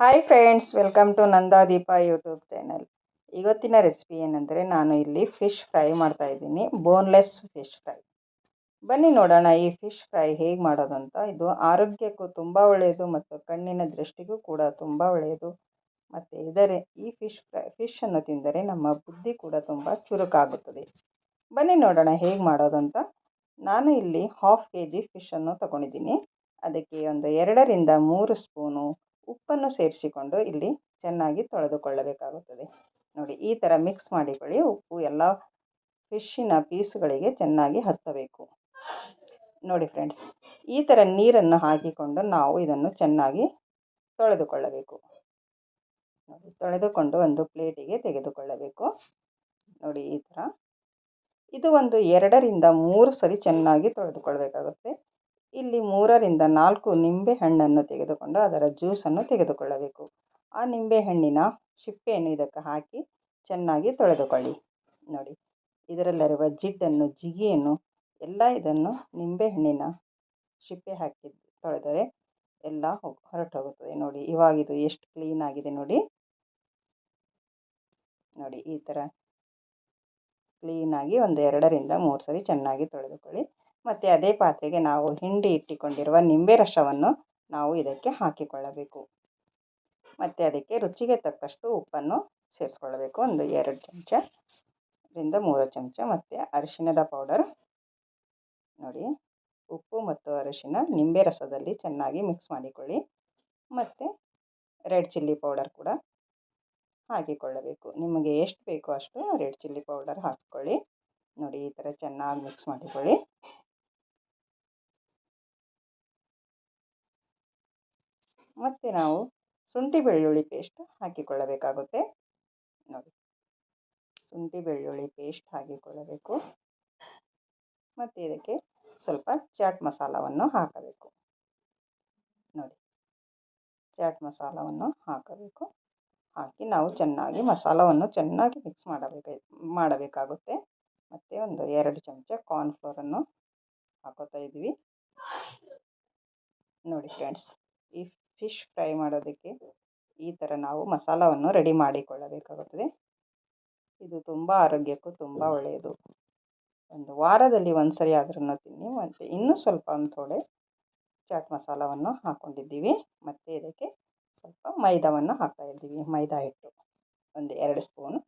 Hi friends welcome to Nandadeepa YouTube channel ಇವತ್ತಿನ recipe ಏನಂದರೆ ನಾನು ಇಲ್ಲಿ ಫಿಶ್ ಫ್ರೈ ಮಾಡ್ತಾ ಇದ್ದೀನಿ ಬೋನ್ಲೆಸ್ ಫಿಶ್ ಫ್ರೈ ಬನ್ನಿ ನೋಡೋಣ ಈ ಫಿಶ್ ಫ್ರೈ ಹೇಗೆ ಮಾಡೋದಂತ. ಇದು ಆರೋಗ್ಯಕ್ಕೂ ತುಂಬ ಒಳ್ಳೆಯದು ಮತ್ತು ಕಣ್ಣಿನ ದೃಷ್ಟಿಗೂ ಕೂಡ ತುಂಬ ಒಳ್ಳೆಯದು. ಮತ್ತು ಇದರ ಈ ಫಿಶ್ ಫ್ರೈ ಫಿಶನ್ನು ತಿಂದರೆ ನಮ್ಮ ಬುದ್ಧಿ ಕೂಡ ತುಂಬ ಚುರುಕಾಗುತ್ತದೆ. ಬನ್ನಿ ನೋಡೋಣ ಹೇಗೆ ಮಾಡೋದಂತ. ನಾನು ಇಲ್ಲಿ ಹಾಫ್ ಕೆ ಜಿ ಫಿಶನ್ನು ತಗೊಂಡಿದ್ದೀನಿ. ಅದಕ್ಕೆ ಒಂದು ಎರಡರಿಂದ ಮೂರು ಸ್ಪೂನು ಉಪ್ಪನ್ನು ಸೇರಿಸಿಕೊಂಡು ಇಲ್ಲಿ ಚೆನ್ನಾಗಿ ತೊಳೆದುಕೊಳ್ಳಬೇಕಾಗುತ್ತದೆ. ನೋಡಿ, ಈ ಥರ ಮಿಕ್ಸ್ ಮಾಡಿಕೊಳ್ಳಿ. ಉಪ್ಪು ಎಲ್ಲ ಫಿಶ್ಶಿನ ಪೀಸುಗಳಿಗೆ ಚೆನ್ನಾಗಿ ಹತ್ತಬೇಕು. ನೋಡಿ ಫ್ರೆಂಡ್ಸ್ ಈ ಥರ ನೀರನ್ನು ಹಾಕಿಕೊಂಡು ನಾವು ಇದನ್ನು ಚೆನ್ನಾಗಿ ತೊಳೆದುಕೊಳ್ಳಬೇಕು. ನೋಡಿ, ತೊಳೆದುಕೊಂಡು ಒಂದು ಪ್ಲೇಟಿಗೆ ತೆಗೆದುಕೊಳ್ಳಬೇಕು. ನೋಡಿ, ಈ ಥರ ಇದು ಒಂದು ಎರಡರಿಂದ ಮೂರು ಸರಿ ಚೆನ್ನಾಗಿ ತೊಳೆದುಕೊಳ್ಬೇಕಾಗುತ್ತೆ ಇಲ್ಲಿ ಮೂರರಿಂದ ನಾಲ್ಕು ನಿಂಬೆ ಹಣ್ಣನ್ನು ತೆಗೆದುಕೊಂಡು ಅದರ ಜ್ಯೂಸನ್ನು ತೆಗೆದುಕೊಳ್ಳಬೇಕು. ಆ ನಿಂಬೆಹಣ್ಣಿನ ಸಿಪ್ಪೆಯನ್ನು ಇದಕ್ಕೆ ಹಾಕಿ ಚೆನ್ನಾಗಿ ತೊಳೆದುಕೊಳ್ಳಿ. ನೋಡಿ, ಇದರಲ್ಲಿರುವ ಜಿಡ್ಡನ್ನು, ಜಿಗಿಯನ್ನು ಎಲ್ಲ ಇದನ್ನು ನಿಂಬೆಹಣ್ಣಿನ ಸಿಪ್ಪೆ ಹಾಕಿ ತೊಳೆದರೆ ಎಲ್ಲ ಹೊರಟು ಹೋಗುತ್ತದೆ ನೋಡಿ, ಇವಾಗ ಇದು ಎಷ್ಟು ಕ್ಲೀನ್ ಆಗಿದೆ ನೋಡಿ. ನೋಡಿ, ಈ ಥರ ಕ್ಲೀನಾಗಿ ಒಂದು ಎರಡರಿಂದ ಮೂರು ಸರಿ ಚೆನ್ನಾಗಿ ತೊಳೆದುಕೊಳ್ಳಿ. ಮತ್ತು ಅದೇ ಪಾತ್ರೆಗೆ ನಾವು ಹಿಂಡಿ ಇಟ್ಟುಕೊಂಡಿರುವ ನಿಂಬೆ ರಸವನ್ನು ನಾವು ಇದಕ್ಕೆ ಹಾಕಿಕೊಳ್ಳಬೇಕು. ಮತ್ತು ಅದಕ್ಕೆ ರುಚಿಗೆ ತಕ್ಕಷ್ಟು ಉಪ್ಪನ್ನು ಸೇರಿಸ್ಕೊಳ್ಬೇಕು. ಒಂದು ಎರಡು ಚಮಚದಿಂದ ಮೂರು ಚಮಚ ಮತ್ತು ಅರಿಶಿಣದ ಪೌಡರ್ ನೋಡಿ. ಉಪ್ಪು ಮತ್ತು ಅರಿಶಿನ ನಿಂಬೆ ರಸದಲ್ಲಿ ಚೆನ್ನಾಗಿ ಮಿಕ್ಸ್ ಮಾಡಿಕೊಳ್ಳಿ. ಮತ್ತು ರೆಡ್ ಚಿಲ್ಲಿ ಪೌಡರ್ ಕೂಡ ಹಾಕಿಕೊಳ್ಳಬೇಕು. ನಿಮಗೆ ಎಷ್ಟು ಬೇಕೋ ಅಷ್ಟು ರೆಡ್ ಚಿಲ್ಲಿ ಪೌಡರ್ ಹಾಕಿಕೊಳ್ಳಿ. ನೋಡಿ ಈ ಥರ ಚೆನ್ನಾಗಿ ಮಿಕ್ಸ್ ಮಾಡಿಕೊಳ್ಳಿ. ಮತ್ತು ನಾವು ಶುಂಠಿ ಬೆಳ್ಳುಳ್ಳಿ ಪೇಸ್ಟ್ ಹಾಕಿಕೊಳ್ಳಬೇಕಾಗುತ್ತೆ. ನೋಡಿ. ಶುಂಠಿ ಬೆಳ್ಳುಳ್ಳಿ ಪೇಸ್ಟ್ ಹಾಕಿಕೊಳ್ಳಬೇಕು. ಮತ್ತು ಇದಕ್ಕೆ ಸ್ವಲ್ಪ ಚಾಟ್ ಮಸಾಲವನ್ನು ಹಾಕಬೇಕು. ನೋಡಿ. ಚಾಟ್ ಮಸಾಲವನ್ನು ಹಾಕಬೇಕು. ಹಾಕಿ ನಾವು ಚೆನ್ನಾಗಿ ಮಸಾಲವನ್ನು ಚೆನ್ನಾಗಿ ಮಿಕ್ಸ್ ಮಾಡಬೇಕು, ಮಾಡಬೇಕಾಗುತ್ತೆ. ಮತ್ತು ಒಂದು ಎರಡು ಚಮಚ ಕಾರ್ನ್ಫ್ಲೋರನ್ನು ಹಾಕೋತಾ ಇದ್ವಿ ನೋಡಿ ಫ್ರೆಂಡ್ಸ್ ಈ ಫಿಶ್ ಫ್ರೈ ಮಾಡೋದಕ್ಕೆ ಈ ಥರ ನಾವು ಮಸಾಲವನ್ನು ರೆಡಿ ಮಾಡಿಕೊಳ್ಳಬೇಕಾಗುತ್ತದೆ. ಇದು ತುಂಬ ಆರೋಗ್ಯಕ್ಕೂ ತುಂಬ ಒಳ್ಳೆಯದು. ಒಂದು ವಾರದಲ್ಲಿ ಒಂದು ಸರಿ ಆದ್ರೂ ತಿನ್ನಿ, ಮತ್ತು ಇನ್ನೂ ಸ್ವಲ್ಪ ಒಂದು ಥೋಡೆ ಚಾಟ್ ಮಸಾಲವನ್ನು ಹಾಕ್ಕೊಂಡಿದ್ದೀವಿ ಮತ್ತು ಇದಕ್ಕೆ ಸ್ವಲ್ಪ ಮೈದಾವನ್ನು ಹಾಕ್ತಾ ಇದ್ದೀವಿ, ಮೈದಾ ಹಿಟ್ಟು. ಒಂದು ಎರಡು ಸ್ಪೂನು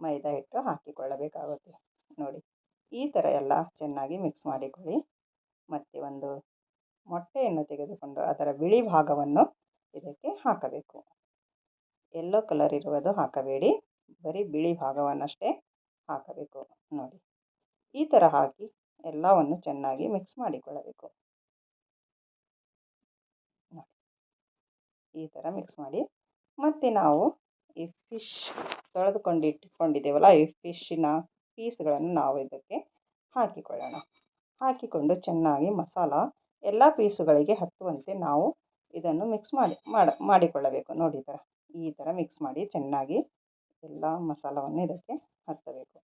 ಮೈದಾ ಹಿಟ್ಟು ಹಾಕಿಕೊಳ್ಳಬೇಕಾಗುತ್ತೆ. ನೋಡಿ, ಈ ಥರ ಎಲ್ಲ ಚೆನ್ನಾಗಿ ಮಿಕ್ಸ್ ಮಾಡಿಕೊಳ್ಳಿ. ಮತ್ತು ಒಂದು ಮೊಟ್ಟೆಯನ್ನು ತೆಗೆದುಕೊಂಡು ಅದರ ಬಿಳಿ ಭಾಗವನ್ನು ಇದಕ್ಕೆ ಹಾಕಬೇಕು. ಎಲ್ಲೋ ಕಲರ್ ಇರುವುದು ಹಾಕಬೇಡಿ. ಬರೀ ಬಿಳಿ ಭಾಗವನ್ನಷ್ಟೇ ಹಾಕಬೇಕು. ನೋಡಿ. ಈ ಥರ ಹಾಕಿ ಎಲ್ಲವನ್ನು ಚೆನ್ನಾಗಿ ಮಿಕ್ಸ್ ಮಾಡಿಕೊಳ್ಳಬೇಕು. ಈ ಥರ ಮಿಕ್ಸ್ ಮಾಡಿ. ಮತ್ತೆ ನಾವು ಈ ಫಿಶ್ ತೊಳೆದುಕೊಂಡು ಇಟ್ಟುಕೊಂಡಿದ್ದೇವಲ್ಲ ಈ ಫಿಶ್ಶಿನ ಪೀಸ್ಗಳನ್ನು ನಾವು ಇದಕ್ಕೆ ಹಾಕಿಕೊಳ್ಳೋಣ. ಹಾಕಿಕೊಂಡು ಚೆನ್ನಾಗಿ ಮಸಾಲ ಎಲ್ಲ ಪೀಸುಗಳಿಗೆ ಹತ್ತುವಂತೆ ನಾವು ಇದನ್ನು ಮಿಕ್ಸ್ ಮಾಡಿ ಮಾಡಿ, ಮಾಡಿಕೊಳ್ಳಬೇಕು. ನೋಡಿ ಥರ ಈ ಥರ ಮಿಕ್ಸ್ ಮಾಡಿ ಚೆನ್ನಾಗಿ ಎಲ್ಲ ಮಸಾಲವನ್ನು ಇದಕ್ಕೆ ಹತ್ತಬೇಕು.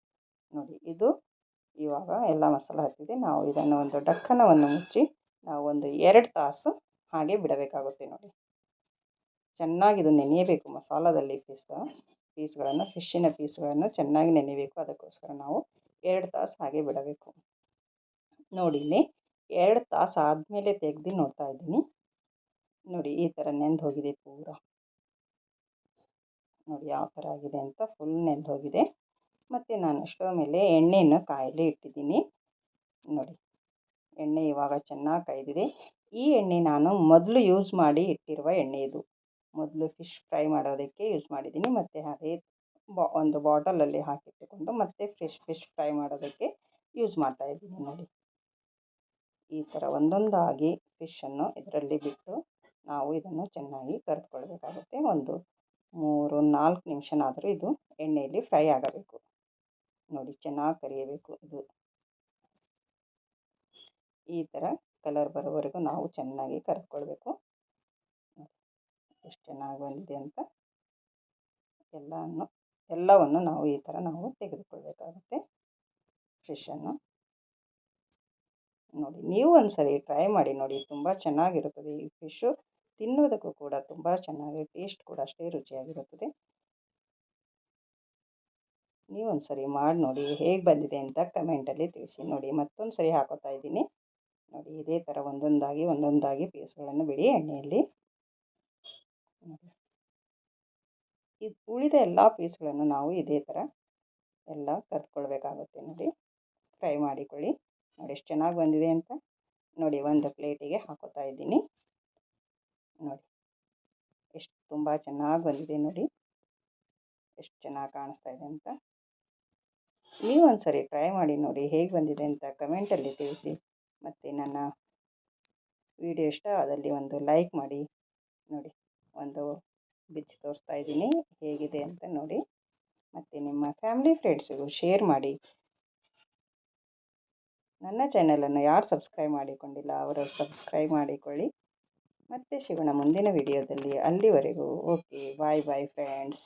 ನೋಡಿ ಇದು ಇವಾಗ ಎಲ್ಲ ಮಸಾಲ ಹತ್ತಿದೆ. ನಾವು ಇದನ್ನು ಒಂದು ಡಕ್ಕನವನ್ನು ಮುಚ್ಚಿ ನಾವು ಒಂದು ಎರಡು ತಾಸು ಹಾಗೆ ಬಿಡಬೇಕಾಗುತ್ತೆ ನೋಡಿ. ಚೆನ್ನಾಗಿ ಇದು ನೆನೆಯಬೇಕು ಮಸಾಲದಲ್ಲಿ ಪೀಸ್, ಪೀಸ್ಗಳನ್ನು ಫಿಶ್ಶಿನ ಪೀಸ್ಗಳನ್ನು ಚೆನ್ನಾಗಿ ನೆನೆಯಬೇಕು. ಅದಕ್ಕೋಸ್ಕರ ನಾವು ಎರಡು ತಾಸು ಹಾಗೆ ಬಿಡಬೇಕು. ನೋಡಿ ಇಲ್ಲಿ ಎರಡು ತಾಸು ಆದಮೇಲೆ ತೆಗೆದು ನೋಡ್ತಾ ಇದ್ದೀನಿ. ನೋಡಿ, ಈ ಥರ ನೆಂದು ಹೋಗಿದೆ ಪೂರ. ನೋಡಿ, ಯಾವ ಥರ ಆಗಿದೆ ಅಂತ ಫುಲ್ ನೆಂದು ಹೋಗಿದೆ. ಮತ್ತು ನಾನು ಸ್ಟವ್ ಮೇಲೆ ಎಣ್ಣೆಯನ್ನು ಕಾಯಲಿ ಇಟ್ಟಿದ್ದೀನಿ. ನೋಡಿ, ಎಣ್ಣೆ ಇವಾಗ ಚೆನ್ನಾಗಿ ಕಾಯ್ದಿದೆ. ಈ ಎಣ್ಣೆ ನಾನು ಮೊದಲು ಯೂಸ್ ಮಾಡಿ ಇಟ್ಟಿರುವ ಎಣ್ಣೆ ಇದು. ಮೊದಲು ಫಿಶ್ ಫ್ರೈ ಮಾಡೋದಕ್ಕೆ ಯೂಸ್ ಮಾಡಿದ್ದೀನಿ. ಮತ್ತು ಅದೇ ಬಾ, ಒಂದು ಬಾಟಲಲ್ಲಿ ಹಾಕಿಟ್ಟುಕೊಂಡು ಮತ್ತೆ ಫಿಶ್ ಫಿಶ್ ಫ್ರೈ ಮಾಡೋದಕ್ಕೆ ಯೂಸ್ ಮಾಡ್ತಾಯಿದ್ದೀನಿ ನೋಡಿ. ಈ ಥರ ಒಂದೊಂದಾಗಿ ಫಿಶ್ಶನ್ನು ಇದರಲ್ಲಿ ಬಿಟ್ಟು ನಾವು ಇದನ್ನು ಚೆನ್ನಾಗಿ ಕರೆದುಕೊಳ್ಬೇಕಾಗುತ್ತೆ. ಒಂದು ಮೂರು, ನಾಲ್ಕು ನಿಮಿಷನಾದರೂ ಇದು ಎಣ್ಣೆಯಲ್ಲಿ ಫ್ರೈ ಆಗಬೇಕು. ನೋಡಿ ಚೆನ್ನಾಗಿ ಕರಿಯಬೇಕು ಇದು. ಈ ಥರ ಕಲರ್ ಬರೋವರೆಗೂ ನಾವು ಚೆನ್ನಾಗಿ ಕರೆದುಕೊಳ್ಬೇಕು. ಎಷ್ಟು ಚೆನ್ನಾಗಿ ಬಂದಿದೆ ಅಂತ. ಎಲ್ಲವನ್ನು ಎಲ್ಲವನ್ನು ನಾವು ಈ ಥರ ನಾವು ತೆಗೆದುಕೊಳ್ಬೇಕಾಗುತ್ತೆ ಫಿಶನ್ನು ನೋಡಿ, ನೀವು ಒಂದು ಸರಿ ಟ್ರೈ ಮಾಡಿ ನೋಡಿ, ತುಂಬ ಚೆನ್ನಾಗಿರುತ್ತದೆ ಈ ಫಿಶ್ಶು ತಿನ್ನೋದಕ್ಕೂ ಕೂಡ ತುಂಬ ಚೆನ್ನಾಗಿ ಟೇಸ್ಟ್ ಕೂಡ ಅಷ್ಟೇ ರುಚಿಯಾಗಿರುತ್ತದೆ. ನೀವು ಒಂದು ಸರಿ ಮಾಡಿ ನೋಡಿ, ಹೇಗೆ ಬಂದಿದೆ ಅಂತ ಕಮೆಂಟಲ್ಲಿ ತಿಳಿಸಿ ನೋಡಿ ಮತ್ತೊಂದು ಸರಿ ಹಾಕೋತಾ ಇದ್ದೀನಿ. ನೋಡಿ, ಇದೇ ಥರ ಒಂದೊಂದಾಗಿ ಒಂದೊಂದಾಗಿ ಪೀಸ್ಗಳನ್ನು ಬಿಡಿ ಎಣ್ಣೆಯಲ್ಲಿ. ಇದು ಉಳಿದ ಎಲ್ಲ ಪೀಸ್ಗಳನ್ನು ನಾವು ಇದೇ ಥರ ಎಲ್ಲ ಕರ್ಕೊಳ್ಬೇಕಾಗುತ್ತೆ ನೋಡಿ. ಫ್ರೈ ಮಾಡಿಕೊಳ್ಳಿ. ನೋಡಿ ಎಷ್ಟು ಚೆನ್ನಾಗಿ ಬಂದಿದೆ ಅಂತ ನೋಡಿ ಒಂದು ಪ್ಲೇಟಿಗೆ ಹಾಕೋತಾ ಇದ್ದೀನಿ. ನೋಡಿ ಎಷ್ಟು ತುಂಬ ಚೆನ್ನಾಗಿ ಬಂದಿದೆ ನೋಡಿ. ಎಷ್ಟು ಚೆನ್ನಾಗಿ ಕಾಣಿಸ್ತಾ ಇದೆ ಅಂತ. ನೀವು ಒಂದು ಸರಿ ಟ್ರೈ ಮಾಡಿ ನೋಡಿ ಹೇಗೆ ಬಂದಿದೆ ಅಂತ ಕಮೆಂಟಲ್ಲಿ ತಿಳಿಸಿ. ಮತ್ತು ನನ್ನ ವಿಡಿಯೋ ಇಷ್ಟ ಆದಲ್ಲಿ ಒಂದು ಲೈಕ್ ಮಾಡಿ. ನೋಡಿ ಒಂದು ಬಿಚ್ಚಿ ತೋರಿಸ್ತಾ ಇದ್ದೀನಿ ಹೇಗಿದೆ ಅಂತ ನೋಡಿ. ಮತ್ತು ನಿಮ್ಮ ಫ್ಯಾಮಿಲಿ ಫ್ರೆಂಡ್ಸಿಗೂ ಶೇರ್ ಮಾಡಿ. ನನ್ನ ಚಾನಲನ್ನು ಯಾರು ಸಬ್ಸ್ಕ್ರೈಬ್ ಮಾಡಿಕೊಂಡಿಲ್ಲ ಅವರು ಸಬ್ಸ್ಕ್ರೈಬ್ ಮಾಡಿಕೊಳ್ಳಿ. ಮತ್ತೆ ಸಿಗೋಣ ಮುಂದಿನ ವಿಡಿಯೋದಲ್ಲಿ. ಅಲ್ಲಿವರೆಗೂ ಓಕೆ, ಬಾಯ್ ಬಾಯ್ ಫ್ರೆಂಡ್ಸ್